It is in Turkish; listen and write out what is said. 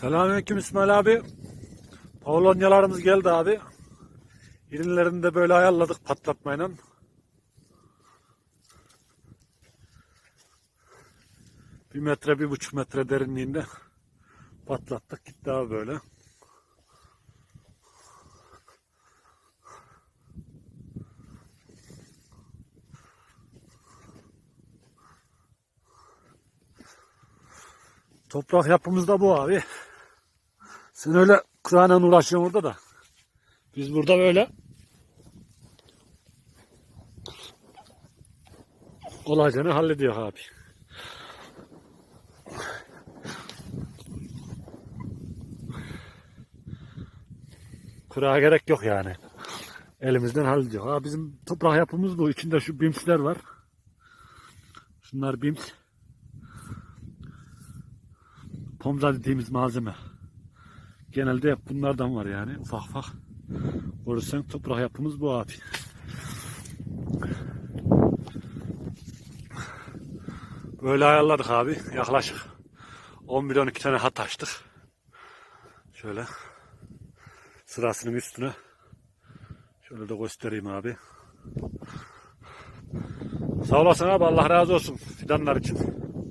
Selamünaleyküm İsmail abi. Polonyalarımız geldi abi. İrinlerini de böyle ayarladık patlatmayla. Bir metre, bir buçuk metre derinliğinde patlattık gitti abi böyle. Toprak yapımız da bu abi. Sen öyle Kur'an'la uğraşıyorsun orada da. Biz burada böyle kolayca hallediyor abi. Kurağa gerek yok yani. Elimizden hallediyor. Ha bizim toprak yapımız bu. İçinde şu bimsler var. Şunlar bims. Pomza dediğimiz malzeme. Genelde hep bunlardan var yani ufak ufak. Görürsen toprak yapımız bu abi. Böyle ayarladık abi. Yaklaşık 11-12 tane hat açtık. Şöyle sırasının üstüne şöyle de göstereyim abi. Sağ olasın abi Allah razı olsun fidanlar için.